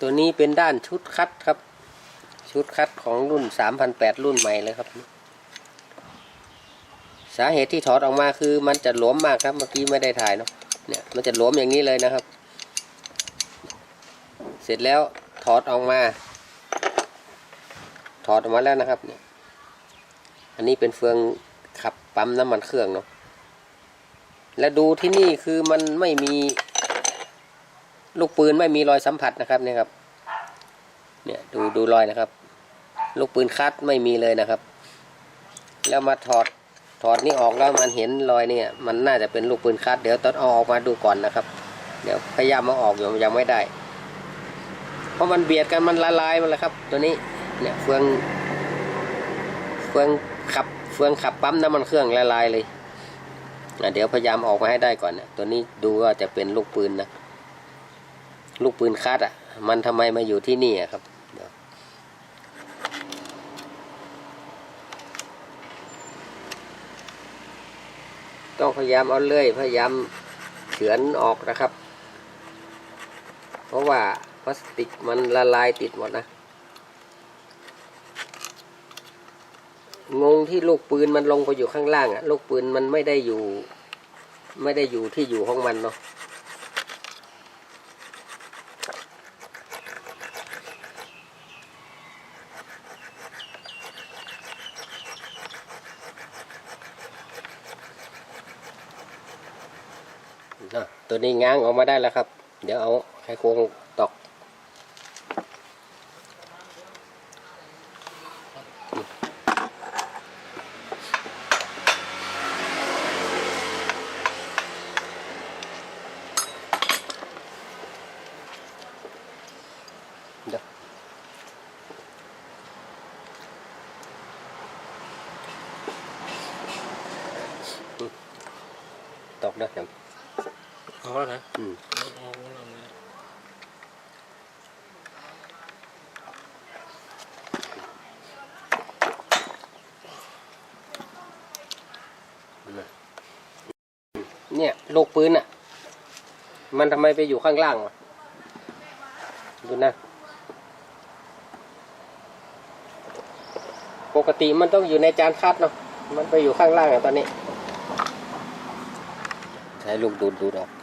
ตัวนี้เป็นด้านชุดคัดครับ ชุดคัดของรุ่น3008รุ่นใหม่เลยครับ สาเหตุที่ถอดออกมาคือมันจะหลวมมากครับเมื่อกี้ไม่ได้ถ่ายเนาะเนี่ยมันจะหลวมอย่างนี้เลยนะครับ เสร็จแล้วถอดออกมา ถอดออกมาแล้วนะครับเนี่ยอันนี้เป็นเฟืองขับปั๊มน้ำมันเครื่องเนาะและดูที่นี่คือมันไม่มี ลูกปืนไม่มีรอยสัมผัสนะครับเนี่ยครับ เนี่ยดูดูรอยนะครับ ลูกปืนคัดไม่มีเลยนะครับ แล้วมาถอดถอดนี่ออกแล้วมันเห็นรอยเนี่ย มันน่าจะเป็นลูกปืนคัดเดี๋ยวต้องเอาออกมาดูก่อนนะครับ เดี๋ยวพยายามมาออกอยู่ยังไม่ได้ เพราะมันเบียดกันมันละลายมันแล้วครับ ตัวนี้เนี่ยเฟืองเฟืองขับเฟืองขับปั๊มน้ำมันเครื่องละลายเลยเดี๋ยวพยายามออกมาให้ได้ก่อนเนี่ยตัวนี้ดูว่าจะเป็นลูกปืนนะ ลูกปืนคัดอะ มันทำไมมาอยู่ที่นี่อะครับต้องพยายามเอาเลื่อยพยายามเฉือนออกนะครับ เพราะว่าพลาสติกมันละลายติดหมดนะ งงที่ลูกปืนมันลงไปอยู่ข้างล่างอะลูกปืนมันไม่ได้อยู่ ไม่ได้อยู่ที่อยู่ของมันเนาะ ตัวนี้ง้างออกมาได้แล้วครับ เดี๋ยวเอาไขควงตอกเดี๋ยวอืมตอกนะครับ เอาแล้วนะอืมเอาเอาเอาเลยเนี่ยลูกปืนอะ มันทำไมไปอยู่ข้างล่างวะดูนะ ปกติมันต้องอยู่ในจานคัดเนาะมันไปอยู่ข้างล่างอะตอนนี้ ใช้ลูกดูดดูดออกอัด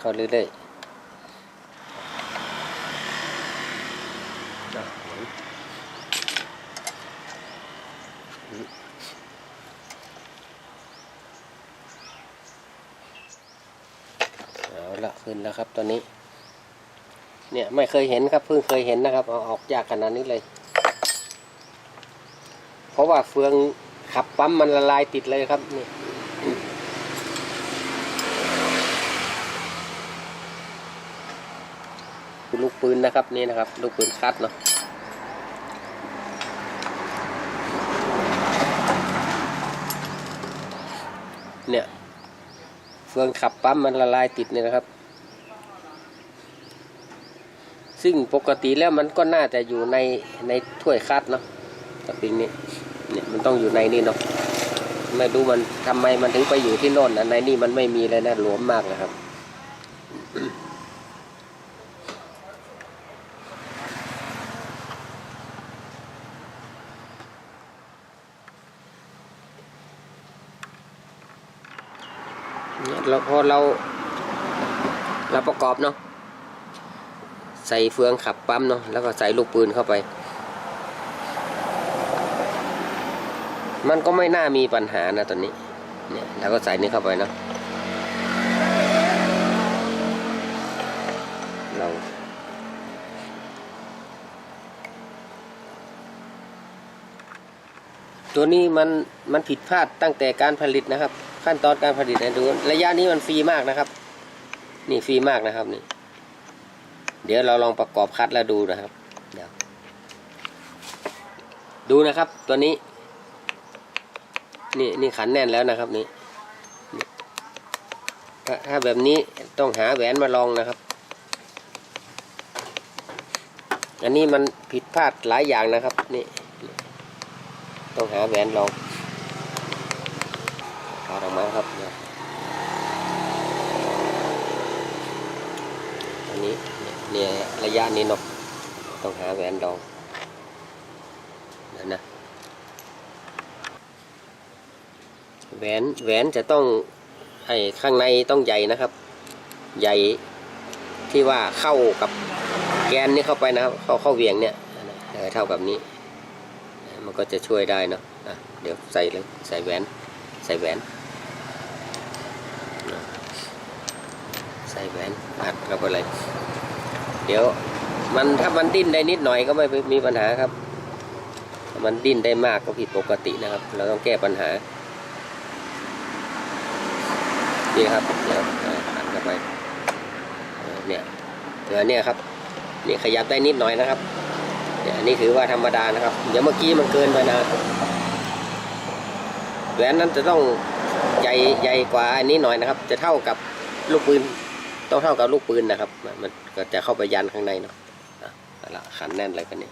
เข้าเรื่อยๆอะหมุนอืมเอาละขึ้นแล้วครับตอนนี้ เนี่ยไม่เคยเห็นครับเพิ่งเคยเห็นนะครับ เอาออกยากขนาดนี้เลย เพราะว่าเฟืองขับปั๊มมันละลายติดเลยครับนี่ คือลูกปืนนะครับนี่นะครับ ลูกปืนคัดเนาะเนี่ยเฟืองขับปั๊มมันละลายติดเนี่ยนะครับ ซึ่งปกติแล้วมันก็น่าจะอยู่ในในถ้วยคัดเนาะสปริงนี้เนี่ยมันต้องอยู่ในนี่เนาะไม่รู้มันทำไมมันถึงไปอยู่ที่โน่นนะในนี่มันไม่มีเลยนะหลวมมากนะครับ เราพอเราเราประกอบเนาะใส่เฟืองขับปั๊มเนาะแล้วก็ใส่ลูกปืนเข้าไป มันก็ไม่น่ามีปัญหานะตอนนี้เนี่ยแล้วก็ใส่นี่เข้าไปเนาะเราตัวนี้มันมันผิดพลาดตั้งแต่การผลิตนะครับ ขั้นตอนการผลิตนะดูระยะนี้มันฟรีมากนะครับ นี่ฟรีมากนะครับนี่ เดี๋ยวเราลองประกอบคัดแล้วดูนะครับเดี๋ยวดูนะครับตัวนี้ นี่นี่ขันแน่นแล้วนะครับนี่นถ้าถ้าแบบนี้ต้องหาแหวนมาลองนะครับ อันนี้มันผิดพลาดหลายอย่างนะครับ นี่ ต้องหาแหวนลอง ถอดออกมาครับเนี่ยนนี้เนี่ยระยะนี้เนาะต้องหาแหวนดองเดี๋ยวนะแหวนแหวนจะต้องไอ้ข้างในต้องใหญ่นะครับ ใหญ่ที่ว่าเข้ากับแกนนี้เข้าไปนะครับ เข้าเข้าเวียงเนี่ยเท่ากับนี้ มันก็จะช่วยได้เนาะะเดี๋ยวใส่เลยใส่แหวน ใส่แหวนนะใส่แหวนอัดเข้าไปเลย เดี๋ยวมันถ้ามันดิ้นได้นิดหน่อยก็ไม่มีปัญหาครับ มันดิ้นได้มากก็ผิดปกตินะครับ เราต้องแก้ปัญหานี่ครับเดี๋ยวอัดเข้าไปเนี่ยเดี๋ยวเนี่ยครับนี่ขยับได้นิดหน่อยนะครับเนี่ยนนี้ถือว่าธรรมดานะครับเดี๋ยวเมื่อกี้มันเกินไปนะแหวนนั้นจะต้องใหญ่ใหญ่กว่าอันนี้หน่อยนะครับ จะเท่ากับลูกปืน ต้องเท่ากับลูกปืนนะครับ มันก็จะเข้าไปยันข้างในเนาะอะละขันแน่นอะไรกันนี่